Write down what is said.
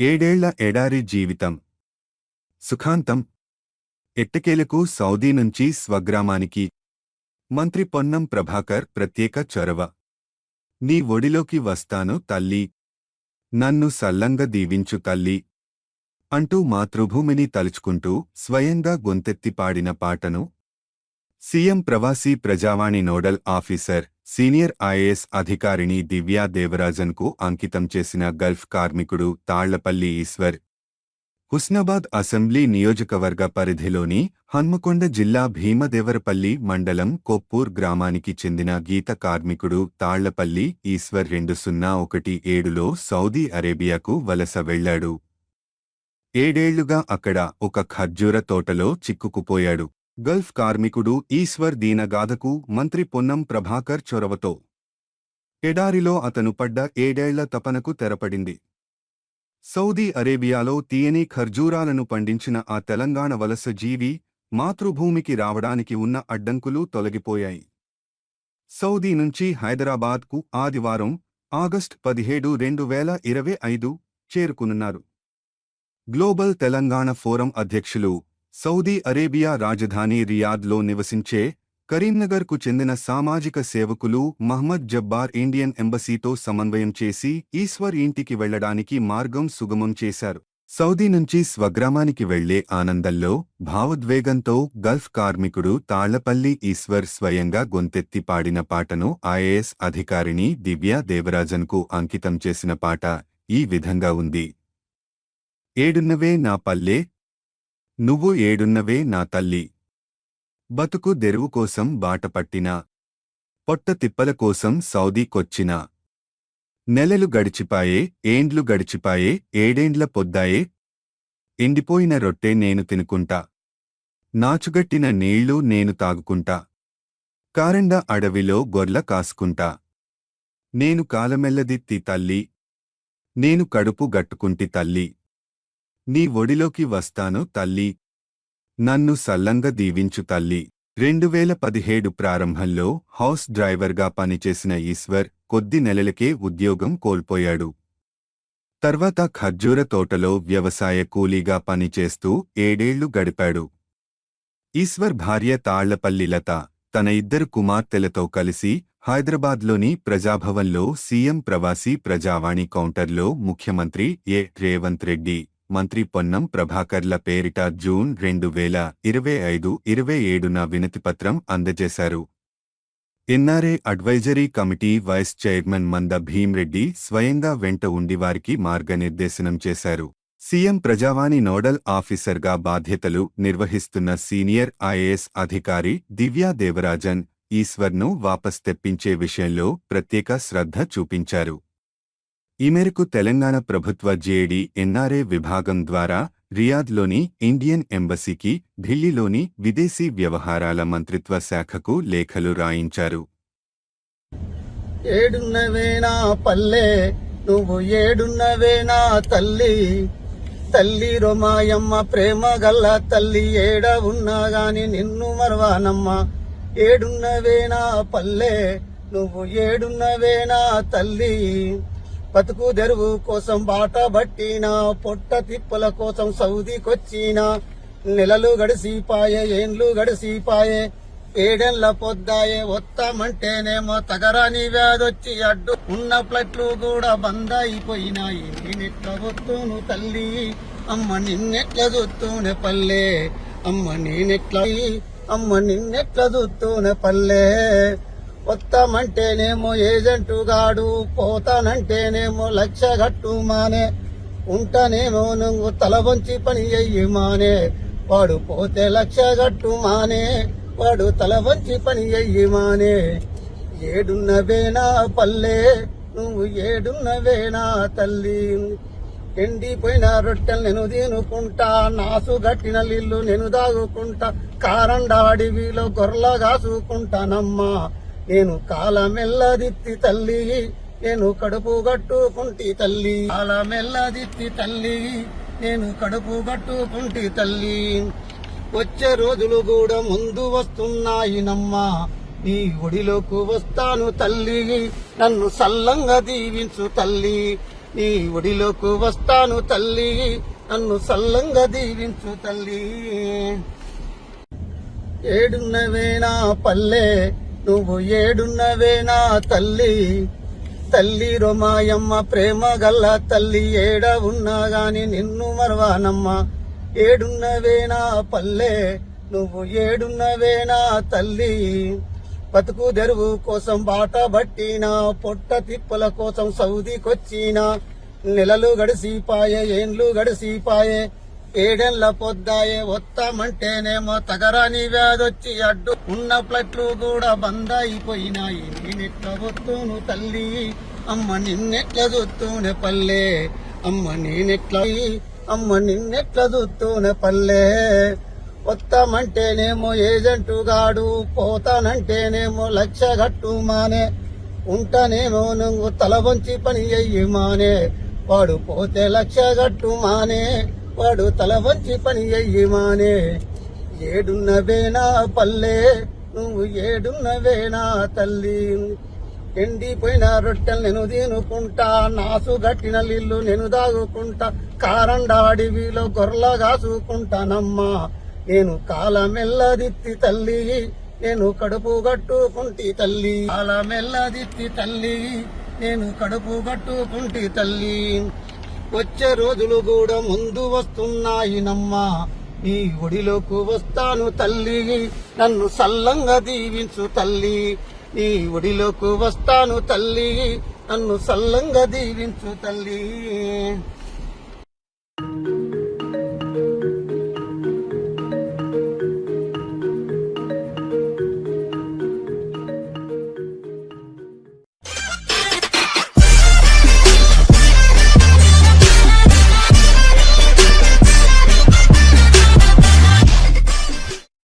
ఏడేళ్ళ ఎడారి జీవితం. సుఖాంతం. ఎట్టకేలకు సౌదీ నుంచి స్వగ్రామానికి. మంత్రి పొన్నం ప్రభాకర్ ప్రత్యేక చొరవ. నీ ఒడిలోకి వస్తాను తల్లి. నన్ను సల్లంగా దీవించు తల్లి. అంటూ మాతృభూమిని తలుచుకుంటూ స్వయంగా గొంతెత్తి పాడిన పాటను. CM Pravasi Prajavani nodal officer senior IAS అధికారిణి Divya దేవరాజన్కు అంకితం చేసిన గల్ఫ్ కార్మికుడు తాళ్ళపల్లి ఈశ్వర్. హుస్నాబాద్ అసెంబ్లీ నియోజకవర్గ పరిధిలోని హన్మకొండ జిల్లా భీమదేవరపల్లి మండలం కొప్పూర్ గ్రామానికి చెందిన గీత కార్మికుడు తాళ్ళపల్లి ఈశ్వర్ రెండు సున్నా ఒకటి ఏడులో సౌదీ అరేబియాకు వలస వెళ్ళాడు ఏడేళ్ళుగా అక్కడ ఒక ఖర్జూర తోటలో చిక్కుకుపోయాడు. గల్ఫ్ కార్మికుడు ఈశ్వర్ దీనగాథకు మంత్రి పొన్నం ప్రభాకర్ చొరవతో. ఎడారిలో అతను పడ్డ ఏడేళ్ళ తపనకు తెరపడింది. సౌదీ అరేబియాలో తీయని ఖర్జూరాలను పండించిన ఆ తెలంగాణ వలస జీవి మాతృభూమికి రావడానికి ఉన్న అడ్డంకులు తొలగిపోయాయి. సౌదీ నుంచి హైదరాబాద్కు ఆదివారం ఆగస్ట్ పదిహేడు రెండు వేల ఇరవై ఐదు చేరుకునున్నారు గ్లోబల్ తెలంగాణ ఫోరం అధ్యక్షులు సౌదీ అరేబియా రాజధాని రియాద్లో నివసించే కరీంనగర్కు చెందిన సామాజిక సేవకులు మహ్మద్ జబ్బార్ ఇండియన్ ఎంబసీతో సమన్వయం చేసి ఈశ్వర్ ఇంటికి వెళ్ళడానికి మార్గం సుగమం చేశారు. సౌదీ నుంచి స్వగ్రామానికి వెళ్ళే ఆనందంలో భావోద్వేగంతో గల్ఫ్ కార్మికుడు తాళ్ళపల్లి ఈశ్వర్ స్వయంగా గొంతెత్తి పాడిన పాటను ఐఏఎస్ అధికారిణి దివ్యా దేవరాజన్కు అంకితం చేసిన పాట ఈ విధంగా ఉంది. ఏడున్నవే నా పల్లె నువ్వు ఏడున్నవే నా తల్లి. బతుకు దెరువు కోసం బాటపట్టినా పొట్ట తిప్పల కోసం సౌదీకొచ్చినా నెలలు గడిచిపాయే ఏండ్లు గడిచిపాయే ఏడేండ్ల పొద్దాయే. ఎండిపోయిన రొట్టె నేను తినుకుంటా. నాచుగట్టిన నీళ్ళు నేను తాగుకుంటా. కారండ అడవిలో గొర్ల కాసుకుంటా. నేను కాలమెల్లదిత్తి తల్లి. నేను కడుపు గట్టుకుంటి తల్లి. నీ ఒడిలోకి వస్తాను తల్లి. నన్ను సల్లంగా దీవించు తల్లి. రెండు వేల పదిహేడు ప్రారంభంలో హౌస్ డ్రైవర్గా పనిచేసిన ఈశ్వర్ కొద్ది నెలలకే ఉద్యోగం కోల్పోయాడు. తర్వాత ఖర్జూర తోటలో వ్యవసాయ కూలీగా పనిచేస్తూ ఏడేళ్ళు గడిపాడు. ఈశ్వర్ భార్య తాళ్ళపల్లి లత తన ఇద్దరు కుమార్తెలతో కలిసి హైదరాబాద్లోని ప్రజాభవన్లో సీఎం ప్రవాసీ ప్రజావాణి కౌంటర్లో ముఖ్యమంత్రి ఏ. రేవంత్ రెడ్డి మంత్రి పొన్నం ప్రభాకర్ల పేరిట జూన్ రెండు వేల ఇరవై ఐదు ఇరవై ఏడున వినతిపత్రం అందజేశారు. NRA advisory committee vice chairman Manda Bhimreddy స్వయంగా వెంట ఉండి వారికి మార్గనిర్దేశనం చేశారు. సీఎం ప్రజావాణి నోడల్ ఆఫీసర్గా బాధ్యతలు నిర్వహిస్తున్న సీనియర్ ఐఏఎస్ అధికారి దివ్యా దేవరాజన్ ఈశ్వర్ను వాపస్ తెప్పించే విషయంలో ప్రత్యేక శ్రద్ధ చూపించారు. ఈ మేరకు తెలంగాణ ప్రభుత్వ జేడీ ఎన్ఆర్ఏ విభాగం ద్వారా రియాద్లోని ఇండియన్ ఎంబసీకి ఢిల్లీలోని విదేశీ వ్యవహారాల మంత్రిత్వ శాఖకు లేఖలు రాయించారు. ఏడున్నవేనా పల్లె నువ్వు ఏడున్నవేనా తల్లి? తల్లి రొమాయమ్మ ప్రేమ గల్ల తల్లి ఏడ ఉన్నా గాని నిన్ను మరవానమ్మ. ఏడున్నవేనా పల్లె నువ్వు ఏడున్నవేనా తల్లి? బతుకు తెరువు కోసం బాట బట్టిన పొట్ట తిప్పల కోసం సౌదీకొచ్చినా నెలలు గడిసిపాయే ఏండ్లు గడిసిపాయే ఏడెన్ల పొద్దాయే వస్తామంటేనేమో తగరాని వ్యాధొచ్చి అడ్డు ఉన్న ప్లట్లు కూడా బంద్ అయిపోయినాయి నేనెట్ల వస్తును తల్లి? అమ్మ నిన్నెట్ల చూస్తూనే పల్లె? అమ్మ నేనెట్ల? అమ్మ నిన్నెట్ల చూస్తూనే పల్లె? వస్తామంటేనేమో ఏజెంటు గాడు పోతానంటేనేమో లక్ష గట్టు మానే ఉంటానేమో నువ్వు తల వంచి పని అయ్యి మానే వాడు పోతే లక్ష గట్టు మానే వాడు తల వంచి పని అయ్యి మానే ఏడున్నవేనా పల్లె నువ్వు ఏడున్నవేనా తల్లి. ఎండిపోయిన రొట్టెలు నేను తినుకుంటా నాసు గట్టిన నీళ్ళు నేను దాగుకుంటా కారండా అడవిలో గొర్రెల కాసుకుంటానమ్మా నేను కాలమెల్లదిత్తి తల్లి నేను కడుపు గట్టుకుంటి తల్లి. కాలమెల్లదిత్తి తల్లి నేను కడుపు గట్టుకుంటి తల్లి. వచ్చే రోజులు కూడా ముందు వస్తున్నాయి నమ్మా. నీ ఒడిలోకి వస్తాను తల్లి. నన్ను సల్లంగా దీవించు తల్లి. నీ ఒడిలోకి వస్తాను తల్లి. నన్ను సల్లంగా దీవించు తల్లి. ఏడున్నవేనా పల్లె నువ్వు ఏడున్నవేనా తల్లి. తల్లి రొమాయమ్మ ప్రేమ గల్ల తల్లి ఏడ ఉన్నా గాని నిన్ను మరవానమ్మ. ఏడున్నవేనా పల్లె నువ్వు ఏడున్నవేనా తల్లి. బతుకు తెరువు కోసం బాట పట్టినా పొట్ట తిప్పల కోసం సౌదీకొచ్చినా. నెలలు గడిసిపాయే ఏండ్లు గడిసిపాయే ఏడెళ్ళ పొద్దాయే వస్తామంటేనేమో తగరాని వ్యాధొచ్చి అడ్డు ఉన్న ప్లట్లు కూడా బంద్ అయిపోయినాయి నేనెట్ల వస్తును తల్లి? అమ్మ నిన్నెట్ల చూస్తూనే పల్లె? అమ్మ నేనెట్ల అమ్మ నిన్నెట్ల చూస్తూనే పల్లె? వస్తామంటేనేమో ఏజెంటు గాడు పోతానంటేనేమో లక్ష గట్టు మానే. ఉంటానేమో నువ్వు తల వంచి పని అయ్యి మానే. వాడు పోతే లక్ష గట్టు మానే. వాడు తల వంచి పని అయ్యమానే ఏడున్నవేనా పల్లె నువ్వు ఏడున్నవేనా తల్లి. ఎండిపోయిన రొట్టెలు నేను తినుకుంటా నాసు గట్టిన నీళ్ళు నేను దాగుకుంటా కారండాడివిలో గొర్రెల కాసుకుంటానమ్మా నేను కాలమెల్లదిత్తి తల్లి నేను కడుపు గట్టుకుంటి తల్లి. కాలమెల్లదిత్తి తల్లి నేను కడుపు గట్టుకుంటి తల్లి. వచ్చే రోజులు కూడా ముందు వస్తున్నాయి నమ్మా. నీ ఒడిలోకి వస్తాను తల్లి. నన్ను సల్లంగా దీవించు తల్లి. నీ ఒడిలోకి వస్తాను తల్లి. నన్ను సల్లంగా దీవించు తల్లి.